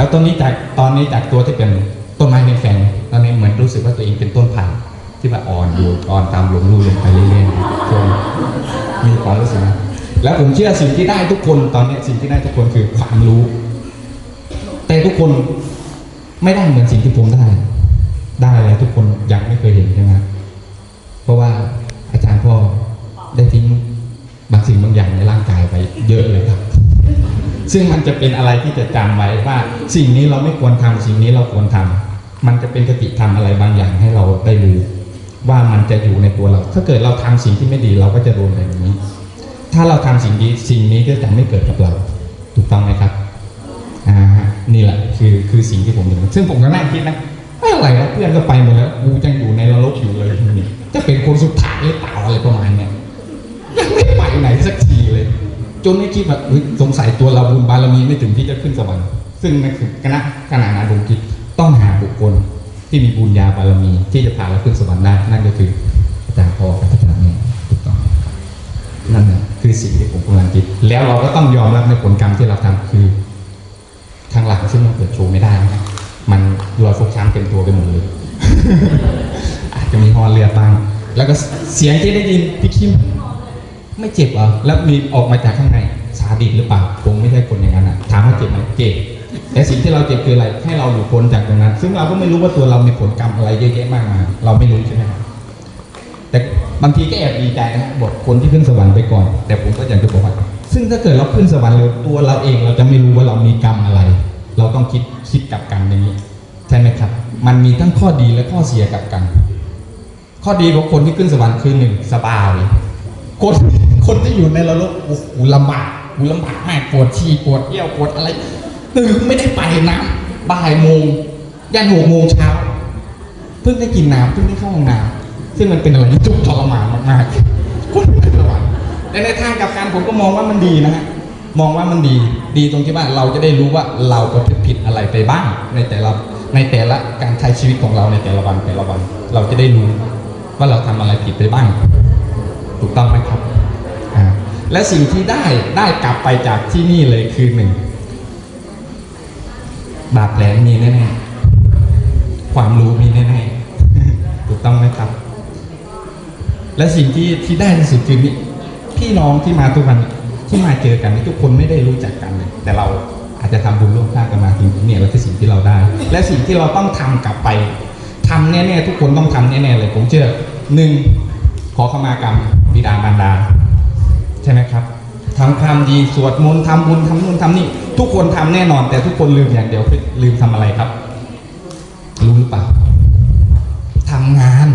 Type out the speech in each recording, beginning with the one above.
แล้วตอนนี้จากตอนนี้จากตัวที่เป็นต้นไม้เป็นแฟนตอนนี้เหมือนรู้สึกว่าตัวเองเป็นต้นไผ่ที่ว่าอ่อนอยู่อ่อนตามหลงรูลงไปเรื่อยๆจนมีความรู้สึกนะแล้วผมเชื่อสิ่งที่ได้ทุกคนตอนนี้สิ่งที่ได้ทุกคนคือความรู้ แต่ทุกคนไม่ได้เหมือนสิ่งที่ผมได้ ได้แล้วทุกคนยังไม่เคยเห็นใช่ไหม ซึ่งมันจะเป็นอะไรที่จะจำไว้ว่า สิ่งนี้เราไม่ควรทำสิ่งนี้เราควรทำมันจะเป็นกติธรรมอะไรบางอย่างให้เราได้รู้ว่ามันจะอยู่ในตัวเรา ถ้าเกิดเราทำสิ่งที่ไม่ดีเราก็จะโดนแบบนี้ ถ้าเราทำสิ่งดีสิ่งนี้ก็จะไม่เกิดกับเรา ถูกต้องไหมครับอ่านี่แหละคือคือสิ่งที่ผมเห็นซึ่งผมก็นั่งคิดนะอะไรวะเพื่อนก็ไปหมดแล้วกูยังอยู่ในนรกอยู่เลยนี่จะเป็นคนสุดท้ายหรือเปล่าอะไรประมาณเนี้ยยังไม่ไปไหนสักที จนไม่คิดว่าเฮ้ยสงสัยตัวเราบุญบารมีไม่ถึงที่จะขึ้นสวรรค์ซึ่งในคณะขณะนั้นผมคิดต้องหาบุคคลที่มีบุญญาบารมีที่จะพาเราขึ้นสวรรค์ได้นั่นก็คืออาจารย์พ่ออาจารย์แม่ถูกต้องนั่นแหละคือสิ่งที่ผมกำลังคิด แล้วเราก็ต้องยอมรับในผลกรรมที่เราทำคือทางหลังซึ่งมันเปิดโชว์ไม่ได้นะมันรอยฟกช้ำเต็มตัวไปหมดเลย อาจจะมีหอเลือบ้าง แล้วก็เสียงที่ได้ยินพี่คิม ไม่เจ็บเหรอแล้วมีออกมาจากข้างในสาดิสหรือเปล่าผมไม่ใช่คนอย่างนั้นอะถามว่าเจ็บไหมเจ็บแต่สิ่งที่เราเจ็บคืออะไรให้เราหลุดพ้นจากตรงนั้น ซึ่งเราก็ไม่รู้ว่าตัวเรามีผลกรรมอะไรเยอะแยะมากมายเราไม่รู้ใช่ไหมครับแต่บางทีก็แอบดีใจนะบอกคนที่ขึ้นสวรรค์ไปก่อน แต่ผมก็อยากจะบอกว่า ซึ่งถ้าเกิดเราขึ้นสวรรค์เลยตัวเราเองเราจะไม่รู้ว่าเรามีกรรมอะไร เราต้องคิดคิดกับกรรมนี้ใช่ไหมครับ มันมีทั้งข้อดีและข้อเสียกับกันข้อดีของคนที่ขึ้นสวรรค์คือหนึ่งสบายคน คนที่อยู่ในนรกโอ้โหลำบากกูลำบากมากปวดฉี่ปวดเยี่ยวปวดอะไรตื่นไม่ได้ไปน้ำบ่ายโมงยันหกโมงเช้าเพิ่งได้กินน้ำเพิ่งได้เข้าห้องน้ำซึ่งมันเป็นอะไรที่ทุกข์ทรมานมากๆคนขึ้นสวรรค์แต่ในทางกับกันผมก็มองว่ามันดีนะฮะมองว่ามันดี ดีตรงที่ว่าเราจะได้รู้ว่าเราประพฤติผิดอะไรไปบ้าง ในแต่ละในแต่ละการใช้ชีวิตของเราในแต่ละวันแต่ละวัน เราจะได้รู้ว่าเราทำอะไรผิดไปบ้าง ถูกต้องไหมครับ และสิ่งที่ได้ได้กลับไปจากที่นี่เลยคือหนึ่งบาดแผลมีแน่ๆความรู้มีแน่ๆถูกต้องไหมครับ และสิ่งที่ที่ได้ที่สุดคือนี่พี่น้องที่มาทุกวันที่มาเจอกันทุกคนไม่ได้รู้จักกันเลยแต่เราอาจจะทำบุญร่วมชาติกันมาถึงเนี่ยเราคือสิ่งที่เราได้ และสิ่งที่เราต้องทำกลับไปทำแน่ๆทุกคนต้องทำแน่ๆเลย ผมเชื่อหนึ่งขอขมากรรมบิดามารดา ใช่ไหมครับทำความดีสวดมนต์ทำบุญทำนู่นทำนี่ทุกคนทำแน่นอน แต่ทุกคนลืมอย่างเดียวคือลืมทำอะไรครับ รู้หรือเปล่าทำงาน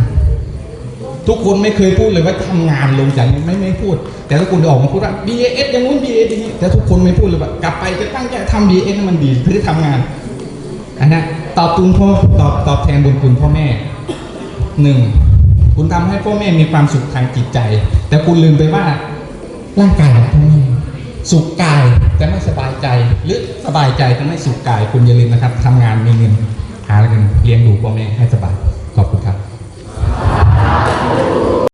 ทุกคนไม่เคยพูดเลยว่าทำงานลงจากนี้ไม่ไม่พูด แต่ทุกคนจะออกมาพูดว่า BAS อย่างนู้น BAS อย่างนี้แต่ทุกคนไม่พูดเลยว่ากลับไปจะตั้งใจทำ BAS ให้มันดีเพื่อทำงานอันนั้นตอบตุนพ่อตอบตอบแทนบุญคุณพ่อแม่หนึ่งคุณทำให้พ่อแม่มีความสุขทางจิตใจ แต่คุณลืมไปว่า ร่างกายเราต้องนิ่สุขกายจะไม่สบายใจ หรือสบายใจแต่ไม่สุขกายคุณอย่าลืมนะครับทำงานมีเงินหาเงินเลี้ยงดูพ่อแม่ให้สบายขอบคุณครับ